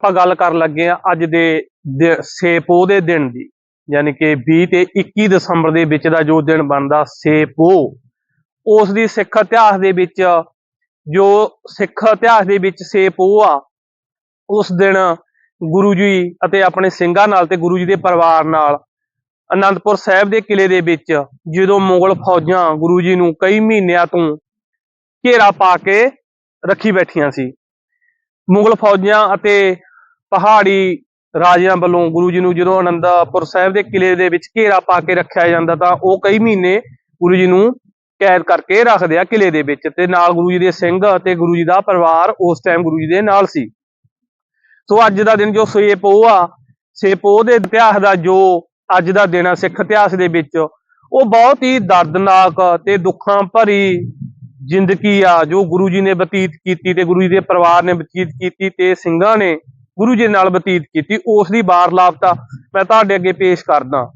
ਆਪਾਂ ਗੱਲ ਕਰਨ ਲੱਗੇ ਆ ਅੱਜ ਦੇ ਦਿ- ਸੇਪੋ ਦੇ ਦਿਨ ਦੀ, ਯਾਨੀ ਕਿ 20 ਤੇ 21 ਦਸੰਬਰ ਦੇ ਵਿੱਚ ਦਾ ਜੋ ਦਿਨ ਬਣਦਾ ਸੇਪੋ, ਉਸ ਦੀ ਸਿੱਖ ਇਤਿਹਾਸ ਦੇ ਵਿੱਚ ਜੋ ਸਿੱਖ ਇਤਿਹਾਸ ਦੇ ਵਿੱਚ ਸੇਪੋ ਆ, ਉਸ ਦਿਨ ਗੁਰੂ ਜੀ ਅਤੇ ਆਪਣੇ ਸਿੰਘਾਂ ਨਾਲ ਤੇ ਗੁਰੂ ਜੀ ਦੇ ਪਰਿਵਾਰ ਨਾਲ ਅਨੰਦਪੁਰ ਸਾਹਿਬ ਦੇ ਕਿਲੇ ਦੇ ਵਿੱਚ ਜਦੋਂ ਮੁਗਲ ਫੌਜਾਂ ਗੁਰੂ ਜੀ ਨੂੰ ਕਈ ਮਹੀਨਿਆਂ ਤੋਂ ਘੇਰਾ ਪਾ ਕੇ ਰੱਖੀ ਬੈਠੀਆਂ ਸੀ। ਮੁਗਲ ਫੌਜਾਂ ਅਤੇ ਪਹਾੜੀ ਰਾਜਿਆਂ ਵੱਲੋਂ ਗੁਰੂ ਜੀ ਨੂੰ ਜਦੋਂ ਅਨੰਦਪੁਰ ਸਾਹਿਬ ਦੇ ਕਿਲੇ ਦੇ ਵਿੱਚ ਘੇਰਾ ਪਾ ਕੇ ਰੱਖਿਆ ਜਾਂਦਾ ਤਾਂ ਉਹ ਕਈ ਮਹੀਨੇ ਗੁਰੂ ਜੀ ਨੂੰ ਕੈਦ ਕਰਕੇ ਰੱਖਦੇ ਆ ਕਿਲੇ ਦੇ ਵਿੱਚ ਤੇ ਨਾਲ ਗੁਰੂ ਜੀ ਦੇ ਸਿੰਘ ਅਤੇ ਗੁਰੂ ਜੀ ਦਾ ਪਰਿਵਾਰ ਉਸ ਟਾਈਮ ਗੁਰੂ ਜੀ ਦੇ ਨਾਲ ਸੀ। ਸੋ ਅੱਜ ਦਾ ਦਿਨ ਜੋ ਸੇਪੋ ਆ ਸੇਪੋ ਦੇ ਇਤਿਹਾਸ ਦਾ ਜੋ ਅੱਜ ਦਾ ਦਿਨ ਆ, ਸਿੱਖ ਇਤਿਹਾਸ ਦੇ ਵਿੱਚ, ਉਹ ਬਹੁਤ ਹੀ ਦਰਦਨਾਕ ਤੇ ਦੁੱਖਾਂ ਭਰੀ ਜ਼ਿੰਦਗੀ ਆ ਜੋ ਗੁਰੂ ਜੀ ਨੇ ਬਤੀਤ ਕੀਤੀ ਤੇ ਗੁਰੂ ਜੀ ਦੇ ਪਰਿਵਾਰ ਨੇ ਬਤੀਤ ਕੀਤੀ ਤੇ ਸਿੰਘਾਂ ਨੇ ਗੁਰੂ ਜੀ ਨਾਲ ਬਤੀਤ ਕੀਤੀ ਉਸ ਦੀ ਵਾਰਲਾਪਤਾ ਮੈਂ ਤੁਹਾਡੇ ਅੱਗੇ ਪੇਸ਼ ਕਰਦਾ।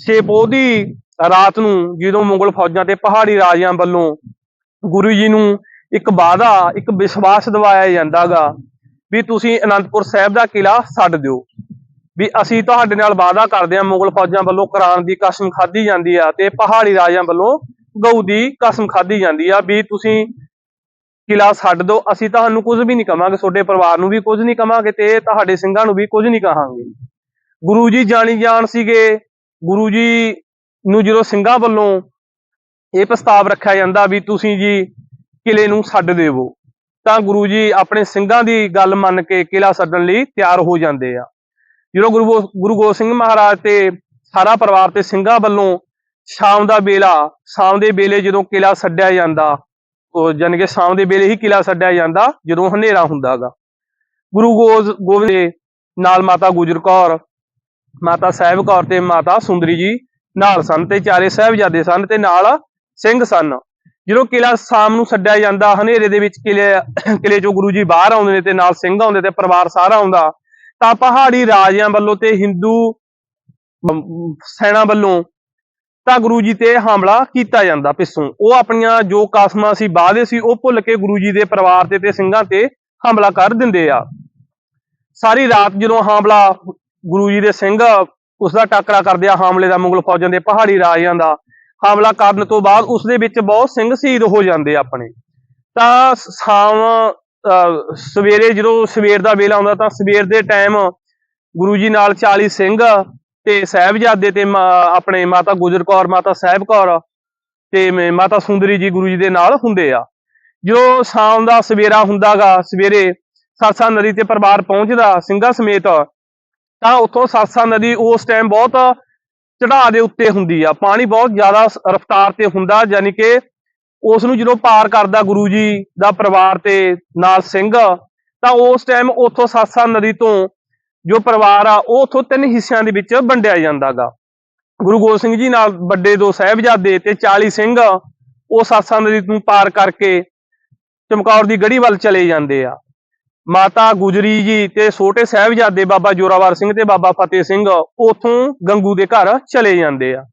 ਸੇਪੋ ਰਾਤ ਨੂੰ ਜਦੋਂ ਮੁਗਲ ਫੌਜਾਂ ਤੇ ਪਹਾੜੀ ਰਾਜਿਆਂ ਵੱਲੋਂ ਗੁਰੂ ਜੀ ਨੂੰ ਇੱਕ ਵਾਅਦਾ, ਇੱਕ ਵਿਸ਼ਵਾਸ ਦਿਵਾਇਆ ਜਾਂਦਾਗਾ ਵੀ ਤੁਸੀਂ ਅਨੰਦਪੁਰ ਸਾਹਿਬ ਦਾ ਕਿਲਾ ਛੱਡ ਦਿਓ। ਵੀ ਅਸੀਂ ਤੁਹਾਡੇ ਨਾਲ ਵਾਅਦਾ ਕਰਦੇ ਹਾਂ, ਮੁਗਲ ਫੌਜਾਂ ਵੱਲੋਂ ਕੁਰਾਨ ਦੀ ਕਸਮ ਖਾਧੀ ਜਾਂਦੀ ਆ ਤੇ ਪਹਾੜੀ ਰਾਜਿਆਂ ਵੱਲੋਂ ਗਊ ਦੀ ਕਸਮ ਖਾਧੀ ਜਾਂਦੀ ਆ ਵੀ ਤੁਸੀਂ ਕਿਲਾ ਛੱਡ ਦਿਓ, ਅਸੀਂ ਤੁਹਾਨੂੰ ਕੁਝ ਵੀ ਨਹੀਂ ਕਵਾਂਗੇ, ਤੁਹਾਡੇ ਪਰਿਵਾਰ ਨੂੰ ਵੀ ਕੁਝ ਨਹੀਂ ਕਵਾਂਗੇ ਤੇ ਤੁਹਾਡੇ ਸਿੰਘਾਂ ਨੂੰ ਵੀ ਕੁਝ ਨਹੀਂ ਕਹਾਂਗੇ। ਗੁਰੂ ਜੀ ਜਾਣੀ ਜਾਣ ਸੀਗੇ, ਗੁਰੂ ਜੀ ਨੂੰ ਜਦੋਂ ਸਿੰਘਾਂ ਵੱਲੋਂ ਇਹ ਪ੍ਰਸਤਾਵ ਰੱਖਿਆ ਜਾਂਦਾ ਵੀ ਤੁਸੀਂ ਜੀ ਕਿਲੇ ਨੂੰ ਛੱਡ ਦੇਵੋ, ਤਾਂ ਗੁਰੂ ਜੀ ਆਪਣੇ ਸਿੰਘਾਂ ਦੀ ਗੱਲ ਮੰਨ ਕੇ ਕਿਲਾ ਛੱਡਣ ਲਈ ਤਿਆਰ ਹੋ ਜਾਂਦੇ ਆ। ਜਦੋਂ ਗੁਰੂ ਗੋ- ਗੁਰੂ ਗੋਬਿੰਦ ਸਿੰਘ ਮਹਾਰਾਜ ਤੇ ਸਾਰਾ ਪਰਿਵਾਰ ਤੇ ਸਿੰਘਾਂ ਵੱਲੋਂ ਸ਼ਾਮ ਦਾ ਵੇਲਾ, ਸ਼ਾਮ ਦੇ ਵੇਲੇ ਜਦੋਂ ਕਿਲਾ ਛੱਡਿਆ ਜਾਂਦਾ ਉਹ ਜਾਣੀ ਸ਼ਾਮ ਦੇ ਵੇਲੇ ਹੀ ਕਿਲਾ ਛੱਡਿਆ ਜਾਂਦਾ, ਜਦੋਂ ਹਨੇਰਾ ਹੁੰਦਾਗਾ। ਗੁਰੂ ਗੋਬਿੰਦ ਦੇ ਨਾਲ ਮਾਤਾ ਗੁਜਰ ਕੌਰ, ਮਾਤਾ ਸਾਹਿਬ ਕੌਰ ਤੇ ਮਾਤਾ ਸੁੰਦਰੀ ਜੀ ਨਾਲ ਸਨ ਤੇ ਚਾਰੇ ਸਾਹਿਬਜ਼ਾਦੇ ਸਨ ਤੇ ਨਾਲ ਸਿੰਘ ਸਨ। ਜਦੋਂ ਕਿਲਾ ਸ਼ਾਮ ਨੂੰ ਛੱਡਿਆ ਜਾਂਦਾ, ਹਨੇਰੇ ਦੇ ਵਿੱਚ ਕਿਲੇ ਕਿਲੇ ਚੋਂ ਗੁਰੂ ਜੀ ਬਾਹਰ ਆਉਂਦੇ ਨੇ ਤੇ ਨਾਲ ਸਿੰਘ ਆਉਂਦੇ ਤੇ ਪਰਿਵਾਰ ਸਾਰਾ ਆਉਂਦਾ, ਤਾਂ ਪਹਾੜੀ ਰਾਜਿਆਂ ਵੱਲੋਂ ਤੇ ਹਿੰਦੂ ਸੈਨਾ ਵੱਲੋਂ ਤਾਂ ਗੁਰੂ ਜੀ ਤੇ ਹਮਲਾ ਕੀਤਾ ਜਾਂਦਾ ਪਿੱਛੋਂ। ਉਹ ਆਪਣੀਆਂ ਜੋ ਕਾਸਮਾਂ ਸੀ ਵਾਅਦੇ ਸੀ ਉਹ ਭੁੱਲ ਕੇ ਗੁਰੂ ਜੀ ਦੇ ਪਰਿਵਾਰ ਤੇ ਤੇ ਸਿੰਘਾਂ ਤੇ ਹਮਲਾ ਕਰ ਦਿੰਦੇ ਆ। ਸਾਰੀ ਰਾਤ ਜਦੋਂ ਹਮਲਾ ਗੁਰੂ ਜੀ ਦੇ ਸਿੰਘ ਉਸ ਦਾ ਟਾਕਰਾ ਕਰਦੇ ਆ, ਹਮਲੇ ਦਾ ਮੁਗਲ ਫੌਜਾਂ ਦੇ ਪਹਾੜੀ ਰਾਜਿਆਂ ਦਾ ਹਮਲਾ ਕਰਨ ਤੋਂ ਬਾਅਦ ਉਸ ਦੇ ਵਿੱਚ ਬਹੁਤ ਸਿੰਘ ਸ਼ਹੀਦ ਹੋ ਜਾਂਦੇ ਆ ਆਪਣੇ। ਤਾਂ ਸ਼ਾਮ ਅਹ ਸਵੇਰੇ ਜਦੋਂ ਸਵੇਰ ਦਾ ਵੇਲਾ ਆਉਂਦਾ ਤਾਂ ਸਵੇਰ ਦੇ ਟਾਈਮ ਗੁਰੂ ਜੀ ਨਾਲ 40 ਸਿੰਘ ਤੇ ਸਾਹਿਬਜ਼ਾਦੇ ਤੇ ਆਪਣੇ ਮਾਤਾ ਗੁਜਰ ਕੌਰ, ਮਾਤਾ ਸਾਹਿਬ ਕੌਰ ਤੇ ਮਾਤਾ ਸੁੰਦਰੀ ਜੀ ਗੁਰੂ ਜੀ ਦੇ ਨਾਲ ਹੁੰਦੇ ਆ। ਜੋ ਸ਼ਾਮ ਦਾ ਸਵੇਰਾ ਹੁੰਦਾਗਾ, ਸਵੇਰੇ ਸਰਸਾ ਨਦੀ ਤੇ ਪਰਿਵਾਰ ਪਹੁੰਚਦਾ, ਸਿੰਘਾਂ ਸਮੇਤ, ਤਾਂ ਉੱਥੋਂ ਸਰਸਾ ਨਦੀ ਉਸ ਟਾਈਮ ਬਹੁਤ ਚੜਾਅ ਦੇ ਉੱਤੇ ਹੁੰਦੀ ਆ। ਪਾਣੀ ਬਹੁਤ ਜ਼ਿਆਦਾ ਰਫ਼ਤਾਰ ਤੇ ਹੁੰਦਾ ਯਾਨੀ ਕਿ ਉਸ ਨੂੰ ਜਦੋਂ ਪਾਰ ਕਰਦਾ ਗੁਰੂ ਜੀ ਦਾ ਪਰਿਵਾਰ ਤੇ ਨਾਲ ਸਿੰਘ, ਤਾਂ ਉਸ ਟਾਈਮ ਉੱਥੋਂ ਸਾਸਾ ਨਦੀ ਤੋਂ ਜੋ ਪਰਿਵਾਰ ਆ, ਉਹ ਉੱਥੋਂ ਤਿੰਨ ਹਿੱਸਿਆਂ ਦੇ ਵਿੱਚ ਵੰਡਿਆ ਜਾਂਦਾਗਾ। ਗੁਰੂ ਗੋਬਿੰਦ ਸਿੰਘ ਜੀ ਨਾਲ ਵੱਡੇ ਦੋ ਸਾਹਿਬਜ਼ਾਦੇ ਤੇ 40 ਸਿੰਘ, ਉਹ ਸਾਸਾ ਨਦੀ ਨੂੰ ਪਾਰ ਕਰਕੇ ਚਮਕੌਰ ਦੀ ਗੜੀ ਵੱਲ ਚਲੇ ਜਾਂਦੇ ਆ। ਮਾਤਾ ਗੁਜਰੀ ਜੀ ਤੇ ਛੋਟੇ ਸਾਹਿਬਜ਼ਾਦੇ ਬਾਬਾ ਜੋਰਾਵਰ ਸਿੰਘ ਤੇ ਬਾਬਾ ਫਤਿਹ ਸਿੰਘ ਉਥੋਂ ਗੰਗੂ ਦੇ ਘਰ ਚਲੇ ਜਾਂਦੇ ਆ।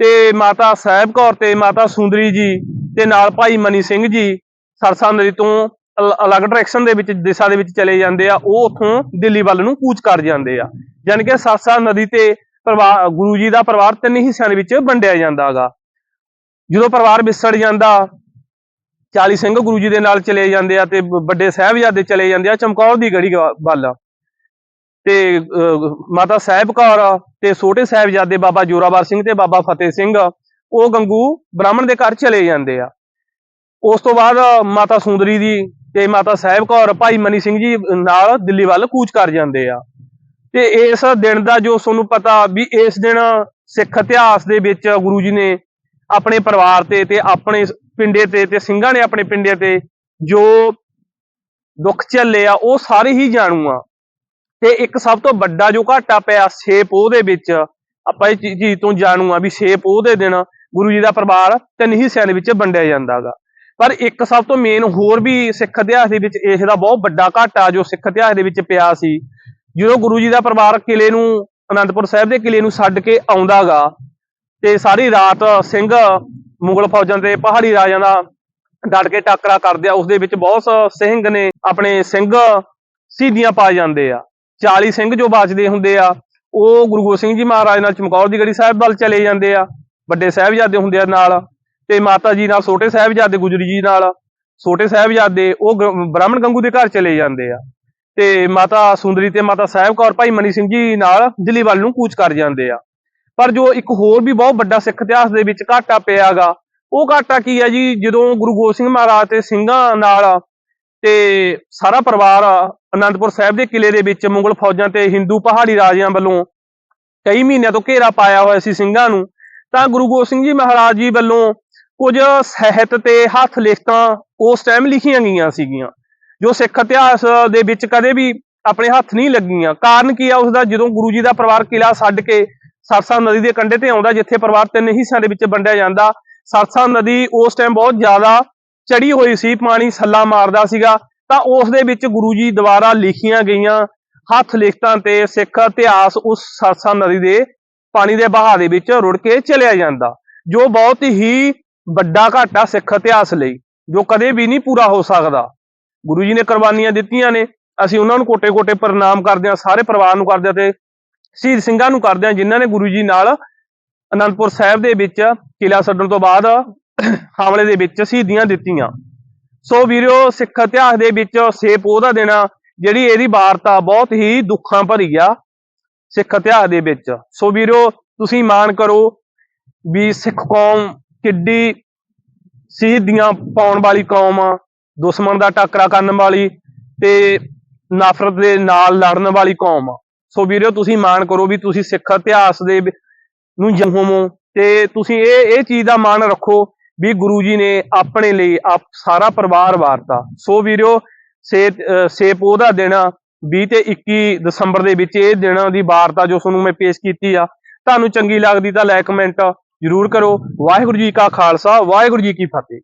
ਤੇ ਮਾਤਾ ਸਾਹਿਬ ਕੌਰ ਤੇ ਮਾਤਾ ਸੁੰਦਰੀ ਜੀ ਤੇ ਨਾਲ ਭਾਈ ਮਨੀ ਸਿੰਘ ਜੀ, ਸਰਸਾ ਨਦੀ ਤੋਂ ਅਲੱਗ ਡਾਇਰੈਕਸ਼ਨ ਦੇ ਵਿੱਚ ਦਿਸ਼ਾ ਦੇ ਵਿੱਚ ਚਲੇ ਜਾਂਦੇ ਆ ਉਹ ਉਥੋਂ ਦਿੱਲੀ ਵੱਲ ਨੂੰ ਕੂਚ ਕਰ ਜਾਂਦੇ ਆ। ਯਾਨੀ ਕਿ ਸਰਸਾ ਨਦੀ ਤੇ ਪਰਿਵਾਰ ਗੁਰੂ ਜੀ ਦਾ ਪਰਿਵਾਰ ਤਿੰਨ ਹਿੱਸਿਆਂ ਦੇ ਵਿੱਚ ਵੰਡਿਆ ਜਾਂਦਾ ਜਾਂਦਾਗਾ ਜਦੋਂ ਪਰਿਵਾਰ ਵਿਸੜ ਜਾਂਦਾ 40 ਸਿੰਘ ਗੁਰੂ ਜੀ ਦੇ ਨਾਲ ਚਲੇ ਜਾਂਦੇ ਆ ਤੇ ਵੱਡੇ ਸਾਹਿਬਜ਼ਾਦੇ ਚਲੇ ਜਾਂਦੇ ਆ ਚਮਕੌਰ ਦੀ ਗੜੀ ਵੱਲ। ਤੇ ਅਹ, ਮਾਤਾ ਸਾਹਿਬ ਕੌਰ ਤੇ ਛੋਟੇ ਸਾਹਿਬਜ਼ਾਦੇ ਬਾਬਾ ਜੋਰਾਵਰ ਸਿੰਘ ਤੇ ਬਾਬਾ ਫਤਿਹ ਸਿੰਘ ਉਹ ਗੰਗੂ ਬ੍ਰਾਹਮਣ ਦੇ ਘਰ ਚਲੇ ਜਾਂਦੇ ਆ। ਉਸ ਤੋਂ ਬਾਅਦ ਮਾਤਾ ਸੁੰਦਰੀ ਦੀ ਤੇ ਮਾਤਾ ਸਾਹਿਬ ਕੌਰ, ਭਾਈ ਮਨੀ ਸਿੰਘ ਜੀ ਨਾਲ ਦਿੱਲੀ ਵੱਲ ਕੂਚ ਕਰ ਜਾਂਦੇ ਆ। ਤੇ ਇਸ ਦਿਨ ਦਾ ਜੋ ਤੁਹਾਨੂੰ ਪਤਾ ਵੀ ਇਸ ਦਿਨ ਸਿੱਖ ਇਤਿਹਾਸ ਦੇ ਵਿੱਚ ਗੁਰੂ ਜੀ ਨੇ ਆਪਣੇ ਪਰਿਵਾਰ ਤੇ ਤੇ ਆਪਣੇ ਪਿੰਡੇ ਤੇ ਤੇ ਸਿੰਘਾਂ ਨੇ ਆਪਣੇ ਪਿੰਡੇ ਤੇ ਜੋ ਦੁੱਖ ਝੱਲੇ ਆ, ਉਹ ਸਾਰੇ ਹੀ ਜਾਣੂ ਆ। ਤੇ ਇੱਕ ਸਭ ਤੋਂ ਵੱਡਾ ਜੋ ਘਾਟਾ ਪਿਆ ਸੇਪ ਪੋਹ ਦੇ ਵਿੱਚ, ਆਪਾਂ ਇਹ ਚੀਜ਼ ਤੋਂ ਜਾਣੂ ਆ ਵੀ ਸੇਪ ਪੋਹ ਦੇ ਦਿਨ ਗੁਰੂ ਜੀ ਦਾ ਪਰਿਵਾਰ ਤਿੰਨ ਹਿੱਸਿਆਂ ਦੇ ਵਿੱਚ ਵੰਡਿਆ ਜਾਂਦਾਗਾ ਪਰ ਇੱਕ ਸਭ ਤੋਂ ਮੇਨ ਹੋਰ ਵੀ ਸਿੱਖ ਇਤਿਹਾਸ ਦੇ ਵਿੱਚ ਇਸ ਦਾ ਬਹੁਤ ਵੱਡਾ ਘਾਟਾ ਜੋ ਸਿੱਖ ਇਤਿਹਾਸ ਦੇ ਵਿੱਚ ਪਿਆ ਸੀ। ਜਦੋਂ ਗੁਰੂ ਜੀ ਦਾ ਪਰਿਵਾਰ ਕਿਲੇ ਨੂੰ, ਅਨੰਦਪੁਰ ਸਾਹਿਬ ਦੇ ਕਿਲੇ ਨੂੰ ਛੱਡ ਕੇ ਆਉਂਦਾਗਾ ਤੇ ਸਾਰੀ ਰਾਤ ਸਿੰਘ ਮੁਗਲ ਫੌਜਾਂ ਤੇ ਪਹਾੜੀ ਰਾਜਿਆਂ ਦਾ ਡਟ ਕੇ ਟਾਕਰਾ ਕਰਦੇ ਆ ਉਸ ਦੇ ਵਿੱਚ ਬਹੁਤ ਸਿੰਘ ਨੇ ਆਪਣੇ ਸਿੰਘ ਸ਼ਹੀਦੀਆਂ ਪਾ ਜਾਂਦੇ ਆ। 40 ਸਿੰਘ ਜੋ ਬਚਦੇ ਹੁੰਦੇ ਆ, ਉਹ ਗੁਰੂ ਗੋਬਿੰਦ ਸਿੰਘ ਜੀ ਮਹਾਰਾਜ ਨਾਲ ਚਮਕੌਰ ਦੀ ਗੜੀ ਸਾਹਿਬ ਵੱਲ ਚਲੇ ਜਾਂਦੇ ਆ, ਵੱਡੇ ਸਾਹਿਬਜ਼ਾਦੇ ਹੁੰਦੇ ਆ ਨਾਲ। ਤੇ ਮਾਤਾ ਜੀ ਨਾਲ, ਛੋਟੇ ਸਾਹਿਬਜ਼ਾਦੇ ਗੁਜਰੀ ਜੀ ਨਾਲ, ਛੋਟੇ ਸਾਹਿਬਜ਼ਾਦੇ, ਉਹ ਬ੍ਰਾਹਮਣ ਗੰਗੂ ਦੇ ਘਰ ਚਲੇ ਜਾਂਦੇ ਆ। ਤੇ ਮਾਤਾ ਸੁੰਦਰੀ ਤੇ ਮਾਤਾ ਸਾਹਿਬ ਕੌਰ, ਭਾਈ ਮਨੀ ਸਿੰਘ ਜੀ ਨਾਲ ਦਿੱਲੀ ਵੱਲ ਨੂੰ ਕੂਚ ਕਰ ਜਾਂਦੇ ਆ। ਪਰ ਜੋ ਇੱਕ ਹੋਰ ਵੀ ਬਹੁਤ ਵੱਡਾ ਸਿੱਖ ਇਤਿਹਾਸ ਦੇ ਵਿੱਚ ਘਾਟਾ ਪਿਆਗਾ, ਉਹ ਘਾਟਾ ਕੀ ਹੈ ਜੀ? ਜਦੋਂ ਗੁਰੂ ਗੋਬਿੰਦ ਸਿੰਘ ਮਹਾਰਾਜ ਤੇ ਸਿੰਘਾਂ ਨਾਲ ਤੇ ਸਾਰਾ ਪਰਿਵਾਰ ਅਨੰਦਪੁਰ ਸਾਹਿਬ ਦੇ ਕਿਲੇ ਦੇ ਵਿੱਚ ਮੁਗਲ ਫੌਜਾਂ ਤੇ ਹਿੰਦੂ ਪਹਾੜੀ ਰਾਜਿਆਂ ਵੱਲੋਂ ਕਈ ਮਹੀਨਿਆਂ ਤੋਂ ਘੇਰਾ ਪਾਇਆ ਹੋਇਆ ਸੀ ਸਿੰਘਾਂ ਨੂੰ, ਤਾਂ ਗੁਰੂ ਗੋਬਿੰਦ ਸਿੰਘ ਜੀ ਮਹਾਰਾਜ ਜੀ ਵੱਲੋਂ ਕੁਝ ਸਾਹਿਤ ਤੇ ਹੱਥ ਲਿਖਤਾਂ ਉਸ ਟਾਈਮ ਲਿਖੀਆਂ ਗਈਆਂ ਸੀਗੀਆਂ, ਜੋ ਸਿੱਖ ਇਤਿਹਾਸ ਦੇ ਵਿੱਚ ਕਦੇ ਵੀ ਆਪਣੇ ਹੱਥ ਨਹੀਂ ਲੱਗੀਆਂ। ਕਾਰਨ ਕੀ ਆ ਉਸ ਦਾ ਜਦੋਂ ਗੁਰੂ ਜੀ ਦਾ ਪਰਿਵਾਰ ਕਿਲਾ ਛੱਡ ਕੇ ਸਰਸਾ ਨਦੀ ਦੇ ਕੰਢੇ ਤੇ ਆਉਂਦਾ, ਜਿੱਥੇ ਪਰਿਵਾਰ ਤਿੰਨ ਹਿੱਸਿਆਂ ਦੇ ਵਿੱਚ ਵੰਡਿਆ ਜਾਂਦਾ, ਸਰਸਾ ਨਦੀ ਉਸ ਟਾਈਮ ਬਹੁਤ ਜ਼ਿਆਦਾ ਚੜੀ ਹੋਈ ਸੀ, ਪਾਣੀ ਸੱਲਾ ਮਾਰਦਾ ਸੀਗਾ, ਤਾਂ ਉਸ ਦੇ ਵਿੱਚ ਗੁਰੂ ਜੀ ਦੁਆਰਾ ਲਿਖੀਆਂ ਗਈਆਂ ਹੱਥ ਲਿਖਤਾਂ ਤੇ ਸਿੱਖ ਇਤਿਹਾਸ ਉਸ ਸਰਸਾ ਨਦੀ ਦੇ ਪਾਣੀ ਦੇ ਬਹਾਅ ਦੇ ਵਿੱਚ ਰੁੜ ਕੇ ਚਲਿਆ ਜਾਂਦਾ, ਜੋ ਬਹੁਤ ਹੀ ਵੱਡਾ ਘਾਟਾ ਸਿੱਖ ਇਤਿਹਾਸ ਲਈ, ਜੋ ਕਦੇ ਵੀ ਨਹੀਂ ਪੂਰਾ ਹੋ ਸਕਦਾ। ਗੁਰੂ ਜੀ ਨੇ ਕੁਰਬਾਨੀਆਂ ਦਿੱਤੀਆਂ ਨੇ, ਅਸੀਂ ਉਹਨਾਂ ਨੂੰ ਕੋਟੇ-ਕੋਟੇ ਪ੍ਰਣਾਮ ਕਰਦੇ ਹਾਂ, ਸਾਰੇ ਪਰਿਵਾਰ ਨੂੰ ਕਰਦੇ ਹਾਂ ਤੇ ਸ਼ਹੀਦ ਸਿੰਘਾਂ ਨੂੰ ਕਰਦੇ ਹਾਂ, ਜਿਨ੍ਹਾਂ ਨੇ ਗੁਰੂ ਜੀ ਨਾਲ ਅਨੰਦਪੁਰ ਸਾਹਿਬ ਦੇ ਵਿੱਚ ਕਿਲਾ ਛੱਡਣ ਤੋਂ ਬਾਅਦ ਹਮਲੇ ਦੇ ਵਿੱਚ ਸ਼ਹੀਦੀਆਂ ਦਿੱਤੀਆਂ। ਸੋ ਵੀਰਿਓ ਸਿੱਖ ਇਤਿਹਾਸ ਦੇ ਵਿੱਚ ਸੇਪ ਉਹਦਾ ਦੇਣਾ ਜਿਹੜੀ ਇਹਦੀ ਵਾਰਤਾ ਬਹੁਤ ਹੀ ਦੁੱਖਾਂ ਭਰੀ ਆ ਸਿੱਖ ਇਤਿਹਾਸ ਦੇ ਵਿੱਚ। ਸੋ ਵੀਰੋ, ਤੁਸੀਂ ਮਾਣ ਕਰੋ ਵੀ ਸਿੱਖ ਕੌਮ ਕਿੱਡੀ ਸ਼ਹੀਦੀਆਂ ਪਾਉਣ ਵਾਲੀ ਕੌਮ ਆ, ਦੁਸ਼ਮਣ ਦਾ ਟੱਕਰਾ ਕਰਨ ਵਾਲੀ ਤੇ ਨਫ਼ਰਤ ਦੇ ਨਾਲ ਲੜਨ ਵਾਲੀ ਕੌਮ ਆ। ਸੋ ਵੀਰਿਓ ਤੁਸੀਂ ਮਾਣ ਕਰੋ ਵੀ ਤੁਸੀਂ ਸਿੱਖ ਇਤਿਹਾਸ ਦੇ ਨੂੰ ਜਹੋਮੋ ਤੇ ਤੁਸੀਂ ਇਹ ਇਹ ਚੀਜ਼ ਦਾ ਮਾਣ ਰੱਖੋ ਵੀ ਗੁਰੂ ਜੀ ਨੇ ਆਪਣੇ ਲਈ ਆਪ ਸਾਰਾ ਪਰਿਵਾਰ ਵਾਰਤਾ। ਸੋ ਵੀਰਿਓ ਸੇ ਅਹ ਉਹਦਾ ਦਾ ਦਿਨ 20 ਤੇ 21 ਦਸੰਬਰ ਦੇ ਵਿੱਚ ਇਹ ਦਿਨ ਦੀ ਵਾਰਤਾ ਜੋ ਤੁਹਾਨੂੰ ਮੈਂ ਪੇਸ਼ ਕੀਤੀ ਆ, ਤੁਹਾਨੂੰ ਚੰਗੀ ਲੱਗਦੀ ਤਾਂ ਲਾਈਕ ਕਮੈਂਟ ਜ਼ਰੂਰ ਕਰੋ। ਵਾਹਿਗੁਰੂ ਜੀ ਕਾ ਖਾਲਸਾ ਵਾਹਿਗੁਰੂ ਜੀ ਕੀ ਫਤਿਹ।